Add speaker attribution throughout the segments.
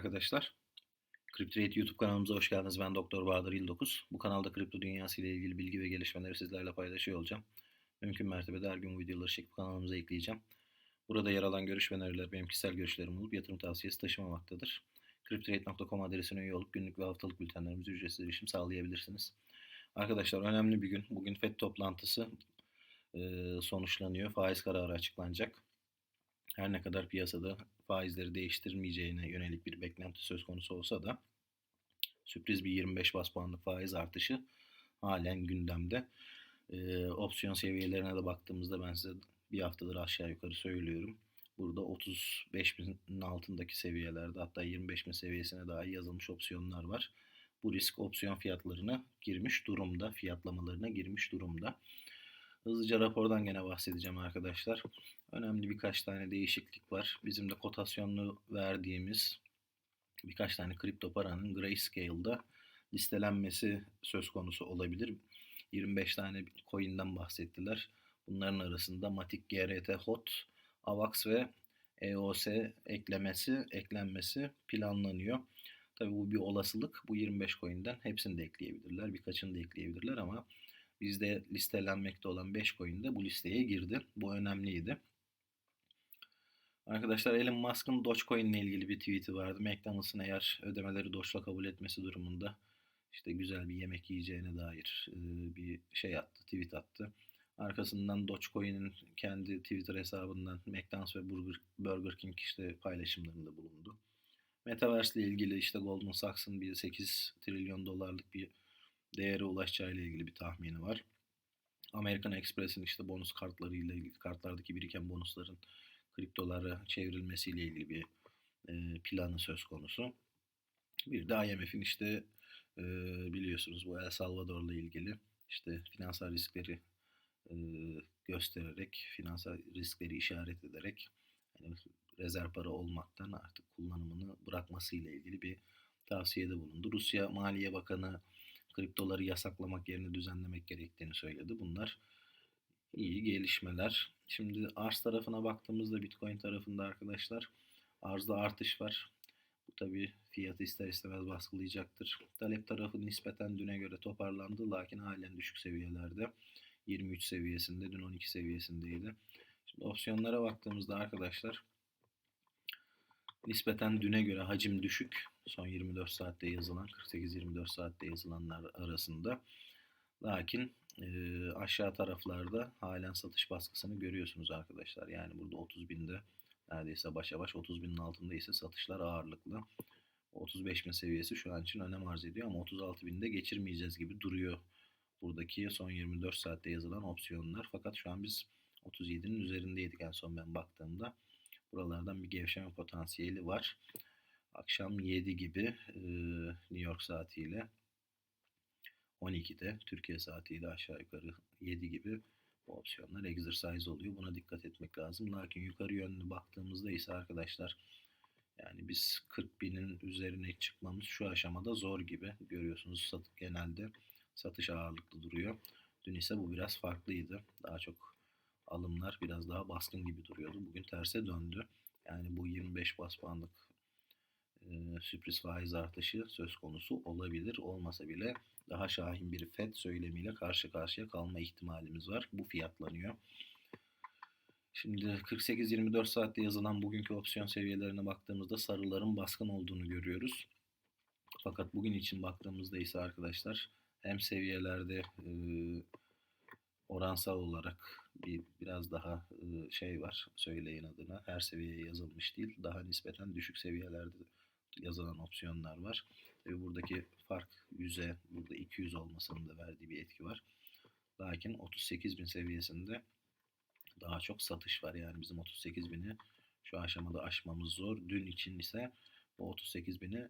Speaker 1: arkadaşlar. CryptoRate YouTube kanalımıza hoş geldiniz. Ben Doktor Bahadır Yıldokuz. Bu kanalda kripto dünyası ile ilgili bilgi ve gelişmeleri sizlerle paylaşıyor olacağım. Mümkün mertebe her gün videoları çekip kanalımıza ekleyeceğim. Burada yer alan görüş ve öneriler benim kişisel görüşlerim olup yatırım tavsiyesi taşımamaktadır. CryptoRate.com adresine üye olup günlük ve haftalık bültenlerimize ücretsiz erişim sağlayabilirsiniz. Arkadaşlar önemli bir gün. Bugün FED toplantısı sonuçlanıyor. Faiz kararı açıklanacak her ne kadar piyasada faizleri değiştirmeyeceğine yönelik bir beklenti söz konusu olsa da sürpriz bir 25 bas puanlık faiz artışı halen gündemde. Ee, opsiyon seviyelerine de baktığımızda ben size bir haftadır aşağı yukarı söylüyorum. Burada 35 binin altındaki seviyelerde hatta 25 bin seviyesine dahi yazılmış opsiyonlar var. Bu risk opsiyon fiyatlarına girmiş durumda, fiyatlamalarına girmiş durumda. Hızlıca rapordan gene bahsedeceğim arkadaşlar. Önemli birkaç tane değişiklik var. Bizim de kotasyonlu verdiğimiz birkaç tane kripto paranın Grayscale'da listelenmesi söz konusu olabilir. 25 tane coin'den bahsettiler. Bunların arasında Matic GRT Hot, AVAX ve EOS eklemesi, eklenmesi planlanıyor. Tabii bu bir olasılık. Bu 25 coin'den hepsini de ekleyebilirler. Birkaçını da ekleyebilirler ama bizde listelenmekte olan 5 coin de bu listeye girdi. Bu önemliydi. Arkadaşlar Elon Musk'ın Dogecoin ile ilgili bir tweet'i vardı. McDonald's'ın eğer ödemeleri Doge'la kabul etmesi durumunda işte güzel bir yemek yiyeceğine dair bir şey attı, tweet attı. Arkasından Dogecoin'in kendi Twitter hesabından McDonald's ve Burger, Burger King işte paylaşımlarında bulundu. Metaverse ile ilgili işte Goldman Sachs'ın bir 8 trilyon dolarlık bir değere ulaşacağı ile ilgili bir tahmini var. American Express'in işte bonus kartlarıyla ilgili kartlardaki biriken bonusların kriptolara çevrilmesiyle ilgili bir e, planı söz konusu. Bir de IMF'in işte e, biliyorsunuz bu El Salvador'la ilgili işte finansal riskleri e, göstererek, finansal riskleri işaret ederek yani rezerv para olmaktan artık kullanımını bırakmasıyla ilgili bir tavsiyede bulundu. Rusya Maliye Bakanı kriptoları yasaklamak yerine düzenlemek gerektiğini söyledi. Bunlar iyi gelişmeler. Şimdi arz tarafına baktığımızda Bitcoin tarafında arkadaşlar arzda artış var. Bu tabi fiyatı ister istemez baskılayacaktır. Talep tarafı nispeten düne göre toparlandı lakin halen düşük seviyelerde. 23 seviyesinde, dün 12 seviyesindeydi. Şimdi opsiyonlara baktığımızda arkadaşlar nispeten düne göre hacim düşük. Son 24 saatte yazılan, 48-24 saatte yazılanlar arasında. Lakin e, aşağı taraflarda halen satış baskısını görüyorsunuz arkadaşlar. Yani burada 30 binde neredeyse başa baş 30 binin altında ise satışlar ağırlıklı. 35 bin seviyesi şu an için önem arz ediyor ama 36 binde geçirmeyeceğiz gibi duruyor. Buradaki son 24 saatte yazılan opsiyonlar. Fakat şu an biz 37'nin üzerindeydik en son ben baktığımda. Buralardan bir gevşeme potansiyeli var. Akşam 7 gibi e, New York saatiyle 12'de Türkiye saatiyle aşağı yukarı 7 gibi bu opsiyonlar exercise oluyor. Buna dikkat etmek lazım. Lakin yukarı yönlü baktığımızda ise arkadaşlar yani biz 40 binin üzerine çıkmamız şu aşamada zor gibi. Görüyorsunuz satış genelde satış ağırlıklı duruyor. Dün ise bu biraz farklıydı. Daha çok alımlar biraz daha baskın gibi duruyordu. Bugün terse döndü. Yani bu 25 bas puanlık e, sürpriz faiz artışı söz konusu olabilir. Olmasa bile daha şahin bir FED söylemiyle karşı karşıya kalma ihtimalimiz var. Bu fiyatlanıyor. Şimdi 48-24 saatte yazılan bugünkü opsiyon seviyelerine baktığımızda sarıların baskın olduğunu görüyoruz. Fakat bugün için baktığımızda ise arkadaşlar hem seviyelerde e, oransal olarak bir biraz daha şey var söyleyin adına her seviyeye yazılmış değil daha nispeten düşük seviyelerde yazılan opsiyonlar var. Tabi buradaki fark 100'e, burada 200 olmasının da verdiği bir etki var. Lakin 38 bin seviyesinde daha çok satış var. Yani bizim 38 bini şu aşamada aşmamız zor. Dün için ise bu 38 bini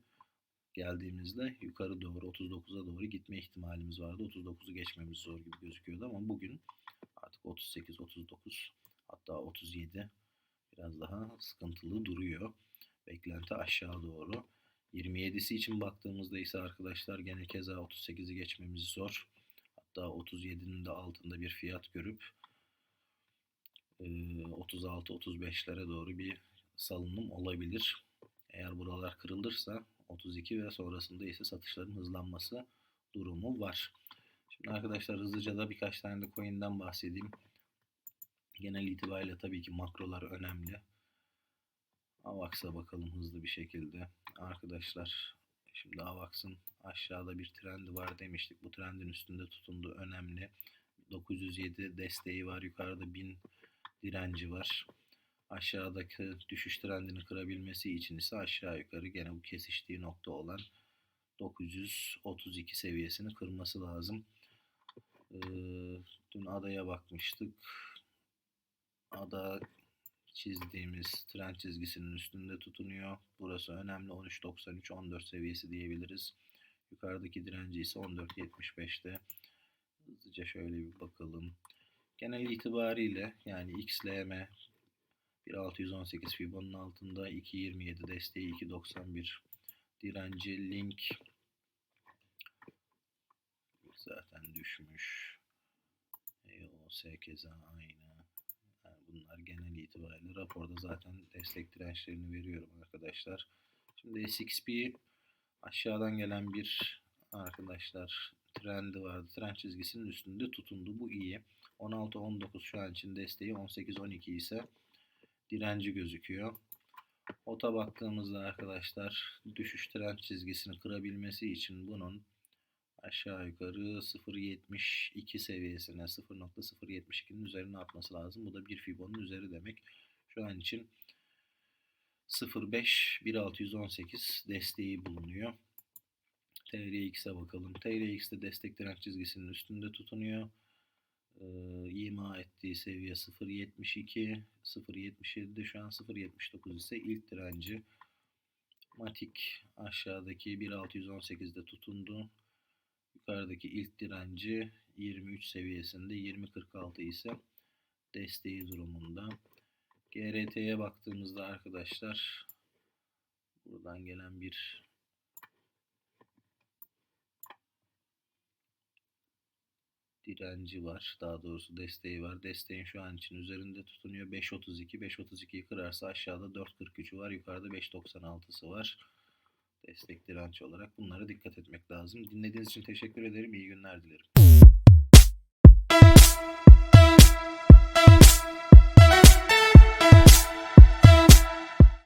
Speaker 1: geldiğimizde yukarı doğru 39'a doğru gitme ihtimalimiz vardı. 39'u geçmemiz zor gibi gözüküyordu ama bugün artık 38, 39 hatta 37 biraz daha sıkıntılı duruyor. Beklenti aşağı doğru. 27'si için baktığımızda ise arkadaşlar gene keza 38'i geçmemiz zor. Hatta 37'nin de altında bir fiyat görüp 36-35'lere doğru bir salınım olabilir. Eğer buralar kırılırsa 32 ve sonrasında ise satışların hızlanması durumu var. Şimdi arkadaşlar hızlıca da birkaç tane de coin'den bahsedeyim. Genel itibariyle tabii ki makrolar önemli. AVAX'a bakalım hızlı bir şekilde. Arkadaşlar şimdi AVAX'ın aşağıda bir trendi var demiştik. Bu trendin üstünde tutunduğu önemli. 907 desteği var. Yukarıda 1000 direnci var. Aşağıdaki düşüş trendini kırabilmesi için ise aşağı yukarı gene bu kesiştiği nokta olan 932 seviyesini kırması lazım. Ee, dün adaya bakmıştık. Ada çizdiğimiz trend çizgisinin üstünde tutunuyor. Burası önemli 13.93 14 seviyesi diyebiliriz. Yukarıdaki direnci ise 14.75'te. Hızlıca şöyle bir bakalım. Genel itibariyle yani XLM 1618 Fibon'un altında 2.27 desteği 2.91 direnci link zaten düşmüş. EOS keza aynı. Yani bunlar genel itibariyle raporda zaten destek dirençlerini veriyorum arkadaşlar. Şimdi SXP aşağıdan gelen bir arkadaşlar trendi vardı. Trend çizgisinin üstünde tutundu. Bu iyi. 16-19 şu an için desteği 18-12 ise direnci gözüküyor. Ota baktığımızda arkadaşlar düşüş trend çizgisini kırabilmesi için bunun aşağı yukarı 0.72 seviyesine 0.072'nin üzerine atması lazım. Bu da bir Fibon'un üzeri demek. Şu an için 0.5 1618 desteği bulunuyor. TRX'e bakalım. TRX'de destek trend çizgisinin üstünde tutunuyor. İma ettiği seviye 0.72 0.77'de şu an 0.79 ise ilk direnci. Matik aşağıdaki 1.618'de tutundu. Yukarıdaki ilk direnci 23 seviyesinde 20.46 ise desteği durumunda. GRT'ye baktığımızda arkadaşlar buradan gelen bir direnci var. Daha doğrusu desteği var. Desteğin şu an için üzerinde tutunuyor. 5.32. 5.32'yi kırarsa aşağıda 4.43'ü var. Yukarıda 5.96'sı var. Destek direnç olarak bunlara dikkat etmek lazım. Dinlediğiniz için teşekkür ederim. İyi günler dilerim.